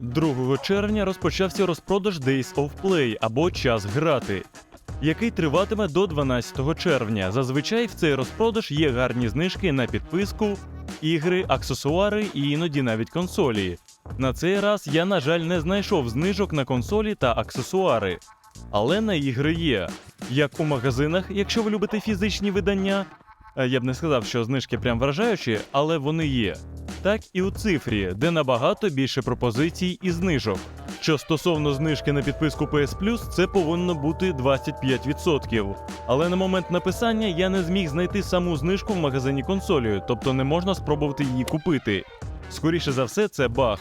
2 червня розпочався розпродаж Days of Play або Час грати, який триватиме до 12 червня. Зазвичай в цей розпродаж є гарні знижки на підписку, ігри, аксесуари і іноді навіть консолі. На цей раз я, на жаль, не знайшов знижок на консолі та аксесуари. Але на ігри є. Як у магазинах, якщо ви любите фізичні видання. Е, Я б не сказав, що знижки прям вражаючі, але вони є. Так і у цифрі, де набагато більше пропозицій і знижок. Що стосовно знижки на підписку PS Plus, це повинно бути 25%. Але на момент написання я не зміг знайти саму знижку в магазині консолі, тобто не можна спробувати її купити. Скоріше за все, це баг,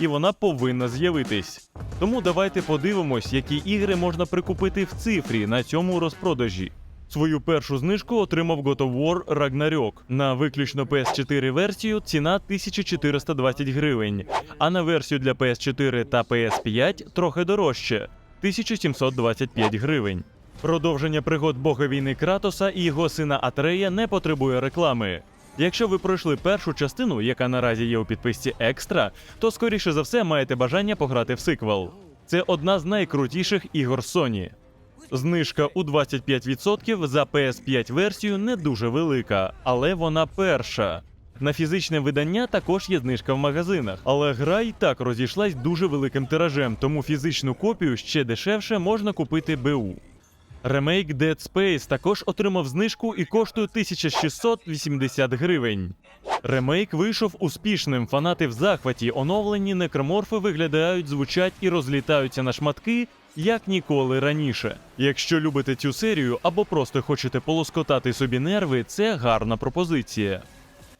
і вона повинна з'явитись. Тому давайте подивимось, які ігри можна прикупити в цифрі на цьому розпродажі. Свою першу знижку отримав God of War Ragnarok. На виключно PS4 версію ціна 1420 гривень, а на версію для PS4 та PS5 трохи дорожче 1725 гривень. Продовження пригод бога війни Кратоса і його сина Атрея не потребує реклами. Якщо ви пройшли першу частину, яка наразі є у підписці Екстра, то скоріше за все маєте бажання пограти в сиквел. Це одна з найкрутіших ігор Sony. Знижка у 25% за PS5 версію не дуже велика, але вона перша. На фізичне видання також є знижка в магазинах, але гра і так розійшлась дуже великим тиражем, тому фізичну копію ще дешевше можна купити БУ. Ремейк Dead Space також отримав знижку і коштує 1680 гривень. Ремейк вийшов успішним. Фанати в захваті. Оновлені некроморфи виглядають, звучать і розлітаються на шматки, як ніколи раніше. Якщо любите цю серію або просто хочете полоскотати собі нерви, це гарна пропозиція.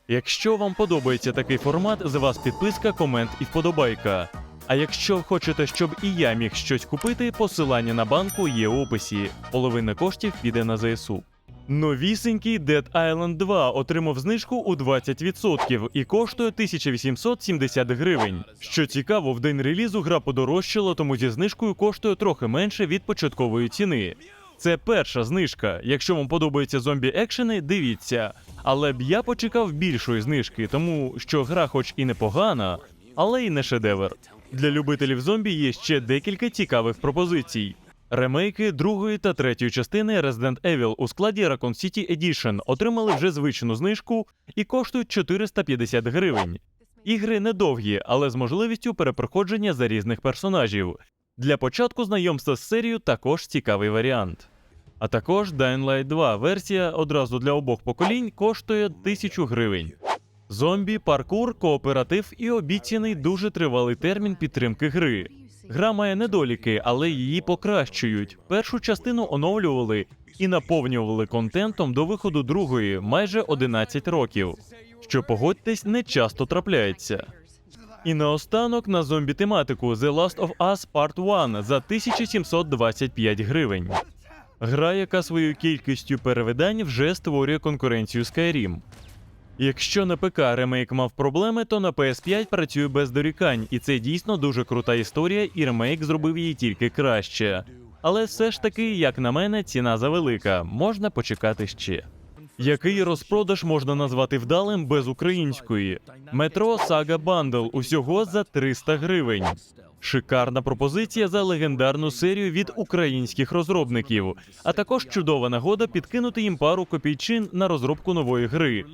Якщо вам подобається такий формат, за вас підписка, комент і вподобайка. А якщо хочете, щоб і я міг щось купити, посилання на банку є в описі. Половина коштів піде на ЗСУ. Новісенький Dead Island 2 отримав знижку у 20% і коштує 1870 гривень. Що цікаво, в день релізу гра подорожчала, тому зі знижкою коштує трохи менше від початкової ціни. Це перша знижка. Якщо вам подобаються зомбі екшени, дивіться. Але б я почекав більшої знижки, тому що гра, хоч і непогана, але й не шедевр. Для любителів зомбі є ще декілька цікавих пропозицій. Ремейки другої та третьої частини Resident Evil у складі Raccoon City Edition отримали вже звичну знижку і коштують 450 гривень. Ігри недовгі, але з можливістю перепроходження за різних персонажів. Для початку знайомства з серією також цікавий варіант. А також Dying Light 2 версія одразу для обох поколінь коштує 1000 гривень. Зомбі, паркур, кооператив і обіцяний дуже тривалий термін підтримки гри. Гра має недоліки, але її покращують. Першу частину оновлювали і наповнювали контентом до виходу другої майже 11 років. Що погодьтесь, не часто трапляється. І наостанок на зомбі тематику The Last of Us Part 1 за 1725 гривень. Гра, яка своєю кількістю перевидань вже створює конкуренцію Skyrim. Якщо на ПК ремейк мав проблеми, то на PS5 працює без дорікань, і це дійсно дуже крута історія, і ремейк зробив її тільки краще. Але все ж таки, як на мене, ціна завелика, можна почекати ще. Який розпродаж можна назвати вдалим без української? Метро Сага Бандл усього за 300 гривень. Шикарна пропозиція за легендарну серію від українських розробників, а також чудова нагода підкинути їм пару копійчин на розробку нової гри.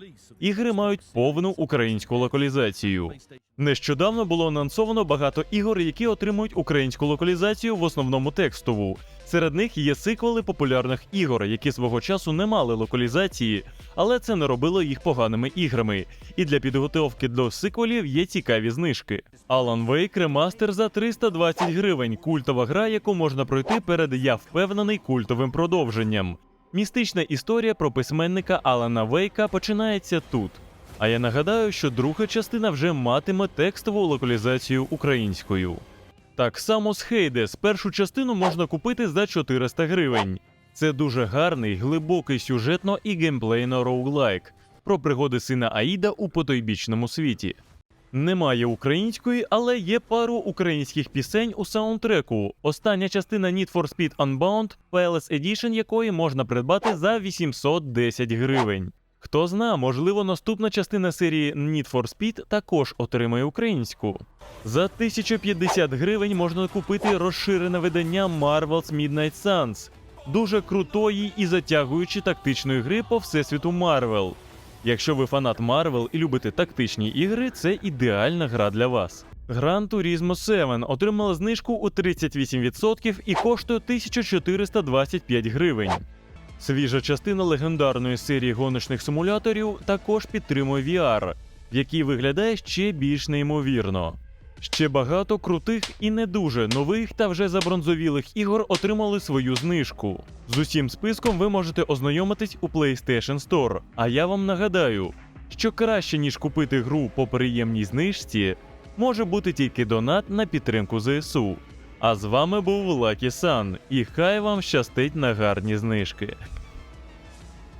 Ігри мають повну українську локалізацію. Нещодавно було анонсовано багато ігор, які отримують українську локалізацію в основному текстову. Серед них є сиквели популярних ігор, які свого часу не мали локалізації, але це не робило їх поганими іграми. І для підготовки до сиквелів є цікаві знижки. Alan Wake ремастер за 320 гривень. Культова гра, яку можна пройти перед я впевнений культовим продовженням. Містична історія про письменника Алана Вейка починається тут. А я нагадаю, що друга частина вже матиме текстову локалізацію українською. Так само з Хейдес першу частину можна купити за 400 гривень. Це дуже гарний, глибокий сюжетно і геймплейно роуглайк про пригоди сина Аїда у потойбічному світі. Немає української, але є пару українських пісень у саундтреку. Остання частина Need for Speed Unbound, Palace Edition якої можна придбати за 810 гривень. Хто зна, можливо, наступна частина серії Need for Speed також отримає українську. За 1050 гривень можна купити розширене видання Marvel's Midnight Suns, дуже крутої і затягуючої тактичної гри по всесвіту Марвел. Якщо ви фанат Марвел і любите тактичні ігри, це ідеальна гра для вас. Gran Turismo 7 отримала знижку у 38% і коштує 1425 гривень. Свіжа частина легендарної серії гоночних симуляторів також підтримує VR, який виглядає ще більш неймовірно. Ще багато крутих і не дуже нових та вже забронзовілих ігор отримали свою знижку. З усім списком ви можете ознайомитись у PlayStation Store. А я вам нагадаю, що краще ніж купити гру по приємній знижці, може бути тільки донат на підтримку ЗСУ. А з вами був Лакі Сан, і хай вам щастить на гарні знижки.